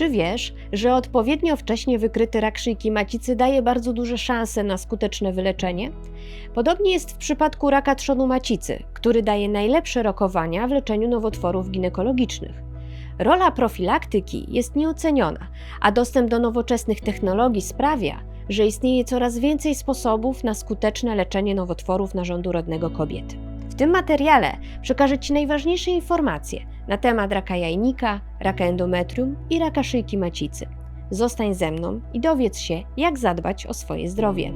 Czy wiesz, że odpowiednio wcześnie wykryty rak szyjki macicy daje bardzo duże szanse na skuteczne wyleczenie? Podobnie jest w przypadku raka trzonu macicy, który daje najlepsze rokowania w leczeniu nowotworów ginekologicznych. Rola profilaktyki jest nieoceniona, a dostęp do nowoczesnych technologii sprawia, że istnieje coraz więcej sposobów na skuteczne leczenie nowotworów narządu rodnego kobiety. W tym materiale przekażę Ci najważniejsze informacje na temat raka jajnika, raka endometrium i raka szyjki macicy. Zostań ze mną i dowiedz się, jak zadbać o swoje zdrowie.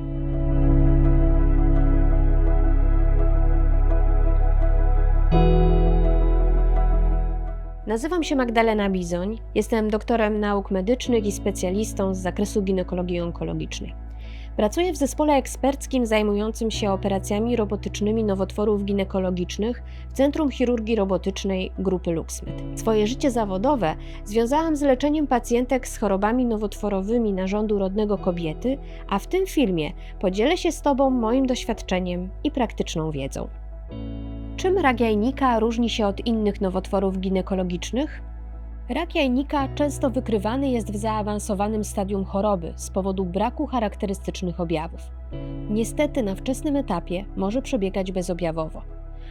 Nazywam się Magdalena Bizoń, jestem doktorem nauk medycznych i specjalistą z zakresu ginekologii onkologicznej. Pracuję w zespole eksperckim zajmującym się operacjami robotycznymi nowotworów ginekologicznych w Centrum Chirurgii Robotycznej Grupy LuxMed. Swoje życie zawodowe związałam z leczeniem pacjentek z chorobami nowotworowymi narządu rodnego kobiety, a w tym filmie podzielę się z Tobą moim doświadczeniem i praktyczną wiedzą. Czym rak jajnika różni się od innych nowotworów ginekologicznych? Rak jajnika często wykrywany jest w zaawansowanym stadium choroby z powodu braku charakterystycznych objawów. Niestety na wczesnym etapie może przebiegać bezobjawowo.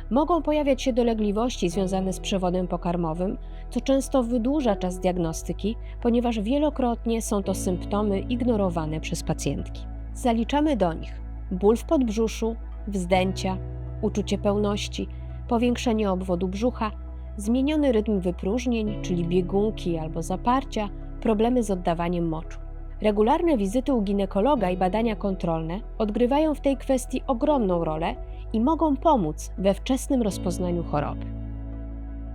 Mogą pojawiać się dolegliwości związane z przewodem pokarmowym, co często wydłuża czas diagnostyki, ponieważ wielokrotnie są to symptomy ignorowane przez pacjentki. Zaliczamy do nich ból w podbrzuszu, wzdęcia, uczucie pełności, powiększenie obwodu brzucha, zmieniony rytm wypróżnień, czyli biegunki albo zaparcia, problemy z oddawaniem moczu. Regularne wizyty u ginekologa i badania kontrolne odgrywają w tej kwestii ogromną rolę i mogą pomóc we wczesnym rozpoznaniu choroby.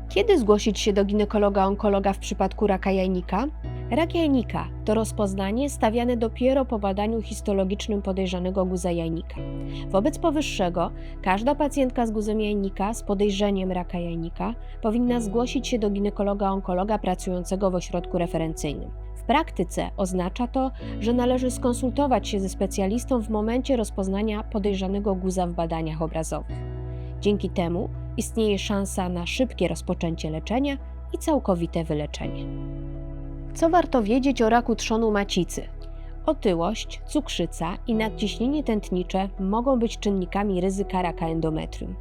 Kiedy zgłosić się do ginekologa-onkologa w przypadku raka jajnika? Rak jajnika to rozpoznanie stawiane dopiero po badaniu histologicznym podejrzanego guza jajnika. Wobec powyższego, każda pacjentka z guzem jajnika z podejrzeniem raka jajnika powinna zgłosić się do ginekologa-onkologa pracującego w ośrodku referencyjnym. W praktyce oznacza to, że należy skonsultować się ze specjalistą w momencie rozpoznania podejrzanego guza w badaniach obrazowych. Dzięki temu istnieje szansa na szybkie rozpoczęcie leczenia i całkowite wyleczenie. Co warto wiedzieć o raku trzonu macicy? Otyłość, cukrzyca i nadciśnienie tętnicze mogą być czynnikami ryzyka raka endometrium.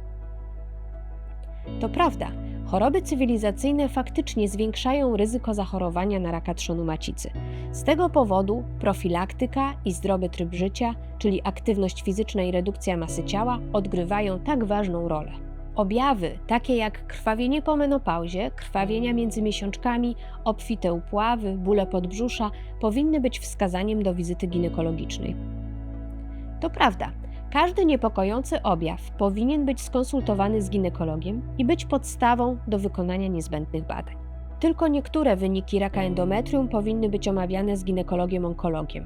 To prawda, choroby cywilizacyjne faktycznie zwiększają ryzyko zachorowania na raka trzonu macicy. Z tego powodu profilaktyka i zdrowy tryb życia, czyli aktywność fizyczna i redukcja masy ciała, odgrywają tak ważną rolę. Objawy, takie jak krwawienie po menopauzie, krwawienia między miesiączkami, obfite upławy, bóle podbrzusza, powinny być wskazaniem do wizyty ginekologicznej. To prawda, każdy niepokojący objaw powinien być skonsultowany z ginekologiem i być podstawą do wykonania niezbędnych badań. Tylko niektóre wyniki raka endometrium powinny być omawiane z ginekologiem-onkologiem.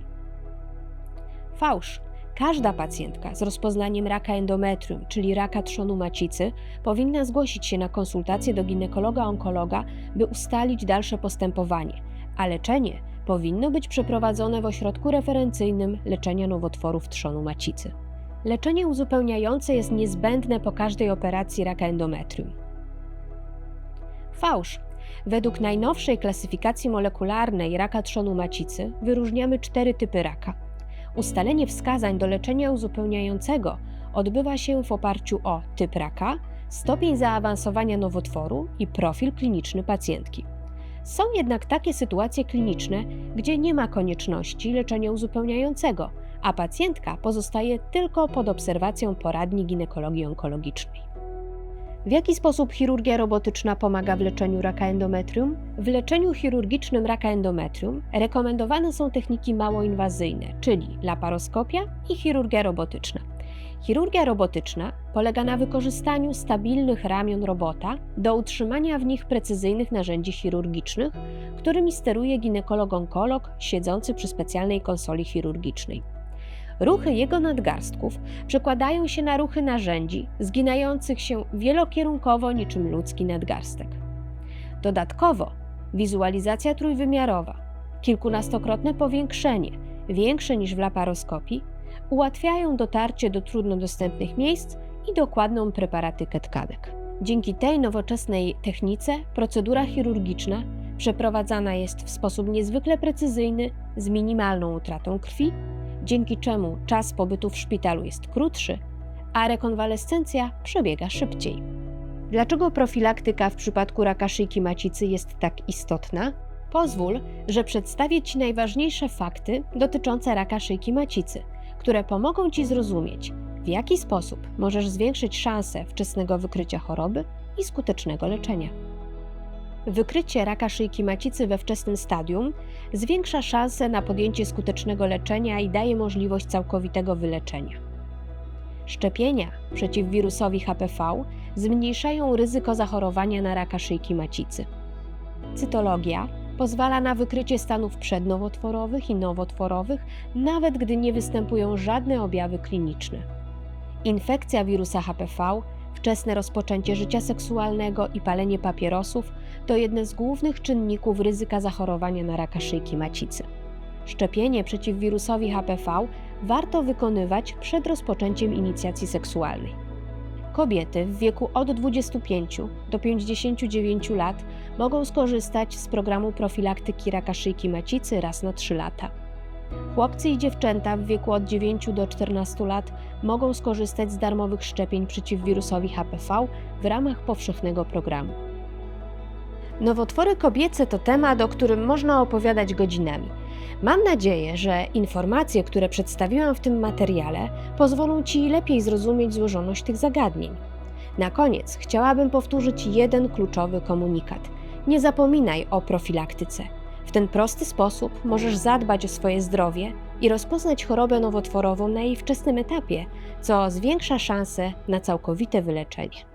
Fałsz Każda pacjentka z rozpoznaniem raka endometrium, czyli raka trzonu macicy, powinna zgłosić się na konsultację do ginekologa-onkologa, by ustalić dalsze postępowanie, a leczenie powinno być przeprowadzone w ośrodku referencyjnym leczenia nowotworów trzonu macicy. Leczenie uzupełniające jest niezbędne po każdej operacji raka endometrium. Fałsz. Według najnowszej klasyfikacji molekularnej raka trzonu macicy wyróżniamy cztery typy raka – Ustalenie wskazań do leczenia uzupełniającego odbywa się w oparciu o typ raka, stopień zaawansowania nowotworu i profil kliniczny pacjentki. Są jednak takie sytuacje kliniczne, gdzie nie ma konieczności leczenia uzupełniającego, a pacjentka pozostaje tylko pod obserwacją poradni ginekologii onkologicznej. W jaki sposób chirurgia robotyczna pomaga w leczeniu raka endometrium? W leczeniu chirurgicznym raka endometrium rekomendowane są techniki małoinwazyjne, czyli laparoskopia i chirurgia robotyczna. Chirurgia robotyczna polega na wykorzystaniu stabilnych ramion robota do utrzymania w nich precyzyjnych narzędzi chirurgicznych, którymi steruje ginekolog-onkolog siedzący przy specjalnej konsoli chirurgicznej. Ruchy jego nadgarstków przekładają się na ruchy narzędzi zginających się wielokierunkowo niczym ludzki nadgarstek. Dodatkowo wizualizacja trójwymiarowa, kilkunastokrotne powiększenie, większe niż w laparoskopii, ułatwiają dotarcie do trudno dostępnych miejsc i dokładną preparatykę tkanek. Dzięki tej nowoczesnej technice procedura chirurgiczna Przeprowadzana jest w sposób niezwykle precyzyjny, z minimalną utratą krwi, dzięki czemu czas pobytu w szpitalu jest krótszy, a rekonwalescencja przebiega szybciej. Dlaczego profilaktyka w przypadku raka szyjki macicy jest tak istotna? Pozwól, że przedstawię Ci najważniejsze fakty dotyczące raka szyjki macicy, które pomogą Ci zrozumieć, w jaki sposób możesz zwiększyć szanse wczesnego wykrycia choroby i skutecznego leczenia. Wykrycie raka szyjki macicy we wczesnym stadium zwiększa szanse na podjęcie skutecznego leczenia i daje możliwość całkowitego wyleczenia. Szczepienia przeciw wirusowi HPV zmniejszają ryzyko zachorowania na raka szyjki macicy. Cytologia pozwala na wykrycie stanów przednowotworowych i nowotworowych, nawet gdy nie występują żadne objawy kliniczne. Infekcja wirusa HPV, wczesne rozpoczęcie życia seksualnego i palenie papierosów to jedne z głównych czynników ryzyka zachorowania na raka szyjki macicy. Szczepienie przeciw wirusowi HPV warto wykonywać przed rozpoczęciem inicjacji seksualnej. Kobiety w wieku od 25 do 59 lat mogą skorzystać z programu profilaktyki raka szyjki macicy raz na 3 lata. Chłopcy i dziewczęta w wieku od 9 do 14 lat mogą skorzystać z darmowych szczepień przeciw wirusowi HPV w ramach powszechnego programu. Nowotwory kobiece to temat, o którym można opowiadać godzinami. Mam nadzieję, że informacje, które przedstawiłam w tym materiale, pozwolą Ci lepiej zrozumieć złożoność tych zagadnień. Na koniec chciałabym powtórzyć jeden kluczowy komunikat. Nie zapominaj o profilaktyce. W ten prosty sposób możesz zadbać o swoje zdrowie i rozpoznać chorobę nowotworową na jej wczesnym etapie, co zwiększa szanse na całkowite wyleczenie.